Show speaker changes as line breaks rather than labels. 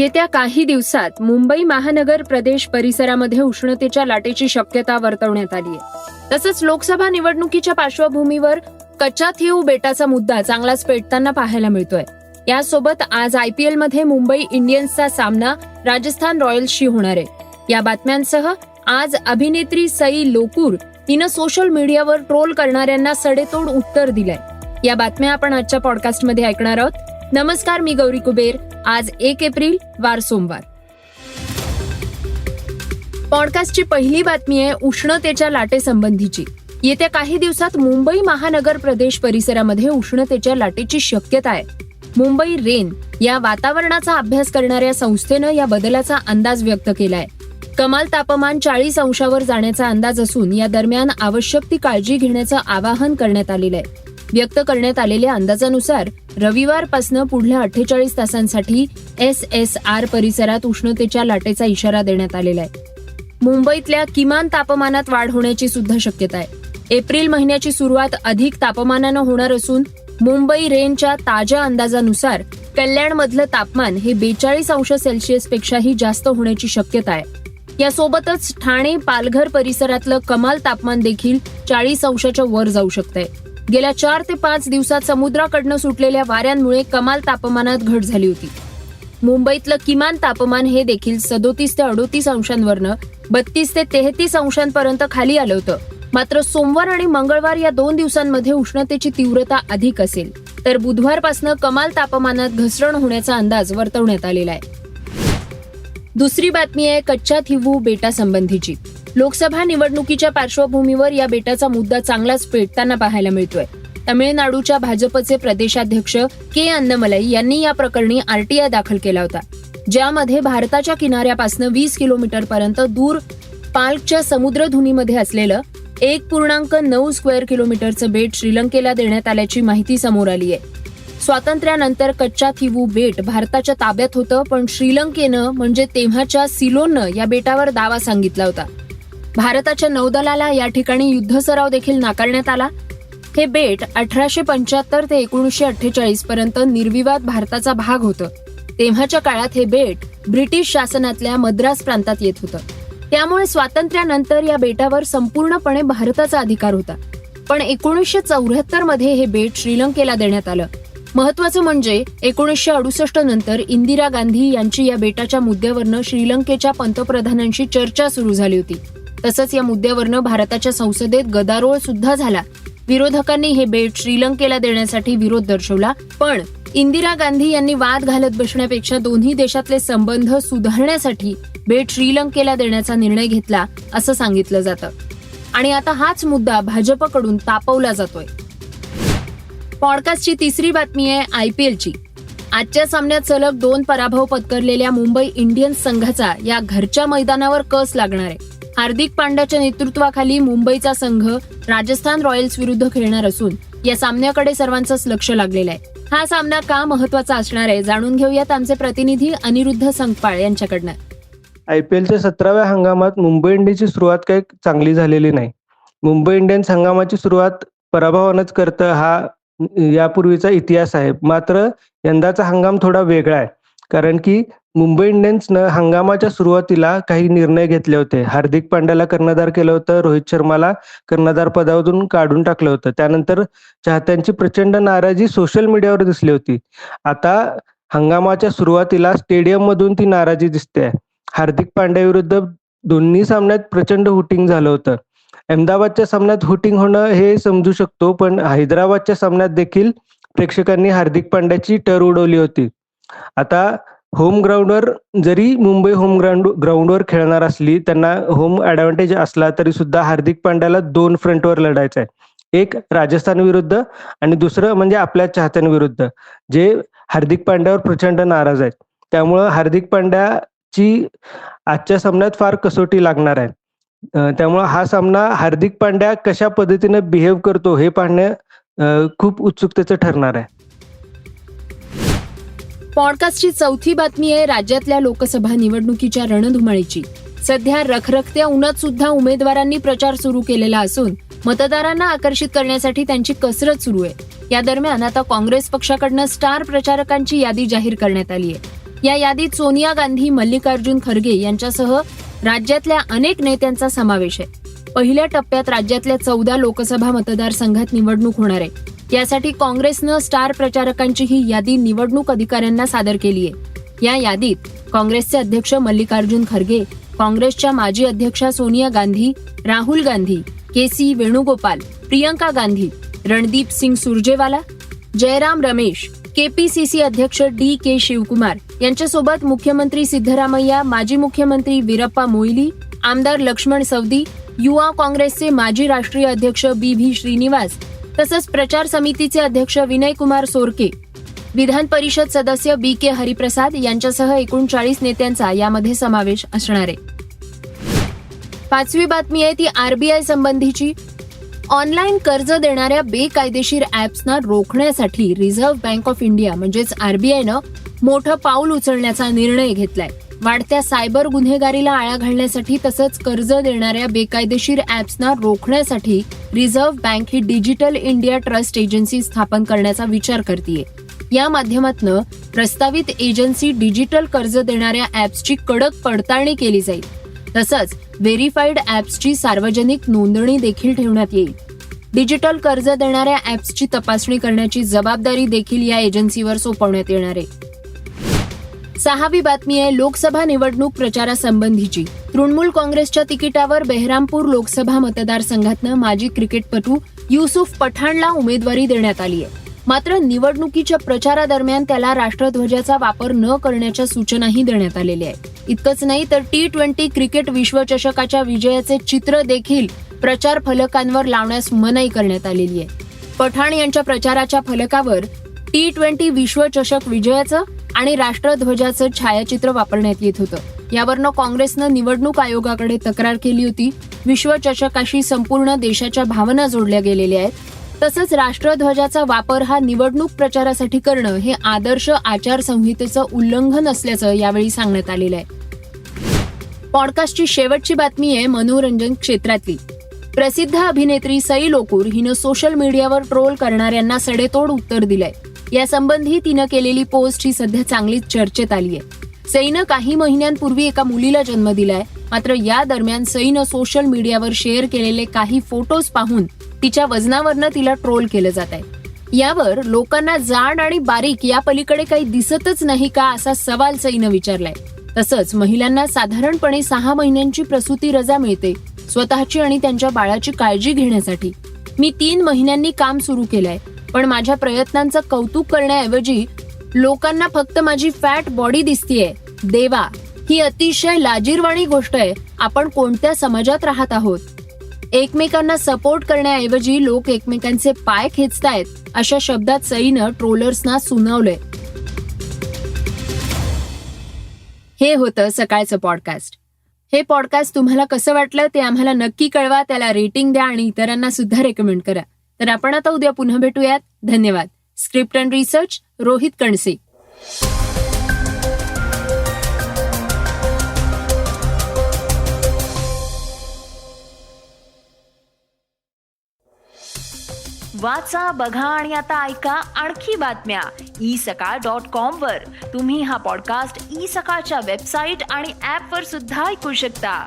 येत्या काही दिवसात मुंबई महानगर प्रदेश परिसरामध्ये उष्णतेच्या लाटेची शक्यता वर्तवण्यात आली आहे. तसंच लोकसभा निवडणुकीच्या पार्श्वभूमीवर कच्चा थेऊ बेटाचा मुद्दा चांगलाच पेटताना पाहायला मिळतोय. यासोबत आज आयपीएलमध्ये मुंबई इंडियन्सचा सामना राजस्थान रॉयल्सशी होणार आहे. या बातम्यांसह आज अभिनेत्री सई लोकूर हिनं सोशल मीडियावर ट्रोल करणाऱ्यांना सडेतोड उत्तर दिलंय. या बातम्या आपण आजच्या पॉडकास्टमध्ये ऐकणार आहोत. नमस्कार मी गौरी कुबेर. आज एक एप्रिल वार सोमवार. पॉडकास्टची पहिली बातमी आहे उष्णतेच्या लाटेसंबंधीची. येत्या काही दिवसात मुंबई महानगर प्रदेश परिसरामध्ये उष्णतेच्या लाटेची शक्यता आहे. मुंबई रेन या वातावरणाचा अभ्यास करणाऱ्या संस्थेनं या बदलाचा अंदाज व्यक्त केलाय. कमाल तापमान चाळीस अंशावर जाण्याचा अंदाज असून या दरम्यान आवश्यक ती काळजी घेण्याचं आवाहन करण्यात आलेलं आहे. व्यक्त करण्यात आलेल्या अंदाजानुसार रविवारपासनं पुढल्या अठ्ठेचाळीस तासांसाठी एस एस आर परिसरात उष्णतेच्या लाटेचा इशारा देण्यात आलेला आहे. मुंबईतल्या किमान तापमानात वाढ होण्याची सुद्धा शक्यता आहे. एप्रिल महिन्याची सुरुवात अधिक तापमानानं होणार असून मुंबई रेंजच्या ताज्या अंदाजानुसार कल्याणमधलं तापमान हे बेचाळीस अंश सेल्सिअसपेक्षाही जास्त होण्याची शक्यता आहे. यासोबतच ठाणे पालघर परिसरातलं कमाल तापमान देखील चाळीस अंशाच्या वर जाऊ शकतंय. गेल्या चार ते पाच दिवसात समुद्राकडनं सुटलेल्या वाऱ्यांमुळे कमाल तापमानात घट झाली होती. मुंबईतलं किमान तापमान हे देखील सदोतीस ते अडोतीस अंशांवरनं बत्तीस ते तेहतीस अंशांपर्यंत खाली आलं होतं. मात्र सोमवार आणि मंगळवार या दोन दिवसांमध्ये उष्णतेची तीव्रता अधिक असेल तर बुधवारपासून कमाल तापमानात घसरण होण्याचा अंदाज वर्तवण्यात आलेला आहे. दुसरी बातमी आहे कच्चा थिवू बेटासंबंधीची लोकसभा निवडणुकीच्या पार्श्वभूमीवर या बेटाचा मुद्दा चांगलाच पेटताना पाहायला मिळतोय. तमिळनाडूच्या भाजपचे प्रदेशाध्यक्ष के अन्नमलई यांनी या प्रकरणी आरटीआय दाखल केला होता ज्यामध्ये भारताच्या किनाऱ्यापासून वीस किलोमीटर पर्यंत दूर पाल्कच्या समुद्रधुनीमध्ये असलेलं एक पूर्णांक नऊ स्क्वेअर किलोमीटरचं बेट श्रीलंकेला देण्यात आल्याची माहिती समोर आली आहे स्वातंत्र्यानंतर कच्चा थिवू बेट भारताच्या ताब्यात होतं पण श्रीलंकेनं म्हणजे तेव्हाच्या सिलोननं या बेटावर दावा सांगितला होता. भारताच्या नौदलाला या ठिकाणी युद्ध सराव देखील नाकारण्यात आला. हे बेट अठराशे पंच्याहत्तर ते एकोणीसशे अठ्ठेचाळीस पर्यंत निर्विवाद भारताचा भाग होतं. तेव्हाच्या काळात हे बेट ब्रिटिश शासनातल्या मद्रास प्रांतात येत होतं. त्यामुळे स्वातंत्र्यानंतर या बेटावर संपूर्णपणे भारताचा अधिकार होता. पण एकोणीसशे चौऱ्याहत्तरमध्ये हे बेट श्रीलंकेला देण्यात आलं. महत्वाचं म्हणजे एकोणीसशे अडुसष्ट नंतर इंदिरा गांधी यांची या बेटाच्या मुद्द्यावरनं श्रीलंकेच्या पंतप्रधानांशी चर्चा सुरू झाली होती. तसंच या मुद्द्यावरनं भारताच्या संसदेत गदारोळ सुद्धा झाला. विरोधकांनी हे बेट श्रीलंकेला देण्यासाठी विरोध दर्शवला पण इंदिरा गांधी यांनी वाद घालत बसण्यापेक्षा दोन्ही देशातले संबंध सुधारण्यासाठी बेट श्रीलंकेला देण्याचा निर्णय घेतला असं सांगितलं जातं. आणि आता हाच मुद्दा भाजपकडून तापवला जातोय. पॉडकास्टची तिसरी बातमी आहे आयपीएलची आजच्या सामन्यात सलग दोन पराभव पत्करलेल्या मुंबई इंडियन्स संघाचा या घरच्या मैदानावर कस लागणार आहे? हार्दिक पांड्याच्या नेतृत्वाखाली मुंबईचा संघ राजस्थान रॉयल्स विरुद्ध खेळणार असून या सामन्याकडे सर्वांचंच लक्ष लागलेलं आहे. हा सामना का महत्त्वाचा असणार आहे जाणून घेऊयात आमचे प्रतिनिधी अनिरुद्ध संगपाळ यांच्याकडनं.
आयपीएलच्या सतराव्या हंगामात मुंबई इंडियन्सची सुरुवात काही चांगली झालेली नाही. मुंबई इंडियन्स हंगामाची सुरुवात पराभवानच करतं हा यापूर्वीचा इतिहास आहे. मात्र यंदाचा हंगाम थोडा वेगळा आहे. कारण की मुंबई इंडियन्सनं हंगामाच्या सुरुवातीला काही निर्णय घेतले होते. हार्दिक पांड्याला कर्णधार केलं होतं रोहित शर्माला कर्णधार पदावरून काढून टाकलं होतं. त्यानंतर चाहत्यांची प्रचंड नाराजी सोशल मीडियावर दिसली होती. आता हंगामाच्या सुरुवातीला स्टेडियम मधून ती नाराजी दिसते. हार्दिक पांड्या विरुद्ध दोन्ही सामन्यात प्रचंड हुटिंग झालं होतं. अहमदाबादच्या सामन्यात हुटिंग होणं हे समजू शकतो पण हैदराबादच्या सामन्यात देखील प्रेक्षकांनी हार्दिक पांड्याची टर उडवली होती. आता होम ग्राउंडवर जरी मुंबई होम ग्राउंड ग्राउंडवर खेळणार असली त्यांना होम ऍडव्हान्टेज असला तरी सुद्धा हार्दिक पांड्याला दोन फ्रंटवर लढायचं आहे एक राजस्थान विरुद्ध आणि दुसरं म्हणजे आपल्या चाहत्यांविरुद्ध जे हार्दिक पांड्यावर प्रचंड नाराज आहेत. त्यामुळं हार्दिक पांड्याची आजच्या सामन्यात फार कसोटी लागणार आहे. त्यामुळं हा सामना हार्दिक पांड्या कशा पद्धतीने बिहेव करतो हे पाहणं खूप उत्सुकतेचं ठरणार आहे.
पॉडकास्टची चौथी बातमी आहे राज्यातल्या लोकसभा निवडणुकीच्या रणधुमाळीची. सध्या रखरखत्या उन्हात सुद्धा उमेदवारांनी प्रचार सुरू केलेला असून मतदारांना आकर्षित करण्यासाठी त्यांची कसरत सुरू आहे. या दरम्यान आता काँग्रेस पक्षाकडनं स्टार प्रचारकांची यादी जाहीर करण्यात आली आहे. या यादीत सोनिया गांधी मल्लिकार्जुन खरगे यांच्यासह राज्यातल्या अनेक नेत्यांचा समावेश आहे. पहिल्या टप्प्यात राज्यातल्या चौदा लोकसभा मतदारसंघात निवडणूक होणार आहे. यासाठी काँग्रेसनं स्टार प्रचारकांची ही यादी निवडणूक अधिकाऱ्यांना सादर केली आहे. या यादीत काँग्रेसचे अध्यक्ष मल्लिकार्जुन खरगे काँग्रेसच्या माजी अध्यक्षा सोनिया गांधी राहुल गांधी के सी वेणुगोपाल प्रियंका गांधी रणदीप सिंग सुरजेवाला जयराम रमेश केपीसीसी अध्यक्ष डी के शिवकुमार यांच्यासोबत मुख्यमंत्री सिद्धरामय्या माजी मुख्यमंत्री वीरप्पा मोईली आमदार लक्ष्मण सवदी युवा काँग्रेसचे माजी राष्ट्रीय अध्यक्ष बी व्ही श्रीनिवास तसंच प्रचार समितीचे अध्यक्ष विनय कुमार सोरके विधान परिषद सदस्य बी के हरिप्रसाद यांच्यासह एकूण चाळीस नेत्यांचा यामध्ये समावेश असणार आहे. पाचवी बातमी आहे ती आरबीआय संबंधीची. ऑनलाईन कर्ज देणाऱ्या बेकायदेशीर ऍप्सना रोखण्यासाठी रिझर्व्ह बँक ऑफ इंडिया म्हणजेच आरबीआयनं मोठं पाऊल उचलण्याचा निर्णय घेतलाय. वाढत्या सायबर गुन्हेगारीला आळा घालण्यासाठी तसंच कर्ज देणाऱ्या बेकायदेशीर ऍप्सना रोखण्यासाठी रिझर्व्ह बँक ही डिजिटल इंडिया ट्रस्ट एजन्सी स्थापन करण्याचा विचार करते या माध्यमातनं प्रस्तावित एजन्सी डिजिटल कर्ज देणाऱ्या ऍप्सची कडक पडताळणी केली जाईल. तसंच व्हेरीफाईड ऍप्सची सार्वजनिक नोंदणी देखील ठेवण्यात येईल. डिजिटल कर्ज देणाऱ्या ऍप्सची तपासणी करण्याची जबाबदारी देखील या एजन्सीवर सोपवण्यात येणार आहे. सहावी बातमी आहे लोकसभा निवडणूक प्रचारासंबंधीची. तृणमूल काँग्रेसच्या तिकिटावर बेहरामपूर लोकसभा मतदारसंघातनं माजी क्रिकेटपटू युसुफ पठाणला उमेदवारी देण्यात आली आहे. मात्र निवडणुकीच्या प्रचारादरम्यान त्याला राष्ट्रध्वजाचा वापर न करण्याच्या सूचनाही देण्यात आलेल्या आहेत. इतकंच नाही तर टी ट्वेंटी क्रिकेट विश्वचषकाच्या विजयाचे चित्र देखील प्रचार फलकांवर लावण्यास मनाई करण्यात आलेली आहे. पठाण यांच्या प्रचाराच्या फलकावर टी ट्वेंटी विश्वचषक विजयाचं आणि राष्ट्रध्वजाचं छायाचित्र वापरण्यात येत होतं. यावरनं काँग्रेसनं निवडणूक आयोगाकडे तक्रार केली होती. विश्वचषकाशी संपूर्ण देशाच्या भावना जोडल्या गेलेल्या आहेत. तसंच राष्ट्रध्वजाचा वापर हा निवडणूक प्रचारासाठी करणं हे आदर्श आचारसंहितेचं उल्लंघन असल्याचं यावेळी सांगण्यात आलेलं आहे. पॉडकास्टची शेवटची बातमी आहे मनोरंजन क्षेत्रातली. प्रसिद्ध अभिनेत्री सई लोकूर हिनं सोशल मीडियावर ट्रोल करणाऱ्यांना सडेतोड उत्तर दिलंय. यासंबंधी तिनं केलेली पोस्ट ही सध्या चांगलीच चर्चेत आली आहे सईनं काही महिन्यांपूर्वी एका मुलीला जन्म दिलाय. मात्र या दरम्यान सईनं सोशल मीडियावर शेअर केलेले काही फोटोज पाहून तिच्या वजनावरनं तिला ट्रोल केलं जात आहे यावर लोकांना जाड आणि बारीक या पलीकडे काही दिसतच नाही का असा सवाल सईनं विचारलाय. तसंच महिलांना साधारणपणे सहा महिन्यांची प्रसूती रजा मिळते स्वतःची आणि त्यांच्या बाळाची काळजी घेण्यासाठी. मी तीन महिन्यांनी काम सुरू केलंय. पण माझ्या प्रयत्नांचं कौतुक करण्याऐवजी लोकांना फक्त माझी फॅट बॉडी दिसतीये. देवा ही अतिशय लाजीरवाणी गोष्ट आहे. आपण कोणत्या समाजात राहत आहोत? एकमेकांना सपोर्ट करण्याऐवजी लोक एकमेकांचे पाय खेचतायत अशा शब्दात सईनं ट्रोलर्सना सुनावलंय. हे होतं सकाळचं पॉडकास्ट हे पॉडकास्ट तुम्हाला कसं वाटलं ते आम्हाला नक्की कळवा त्याला रेटिंग द्या आणि इतरांना सुद्धा रेकमेंड करा. तर आपण आता उद्या पुन्हा भेटूयात. धन्यवाद. Script and research Rohit Kanse.
वाचा बघा आणि आता ऐका आणखी बातम्या. ई सकाळ डॉट कॉम वर. तुम्ही हा पॉडकास्ट ई सकाळच्या वेबसाईट आणि ऍप वर सुद्धा ऐकू शकता.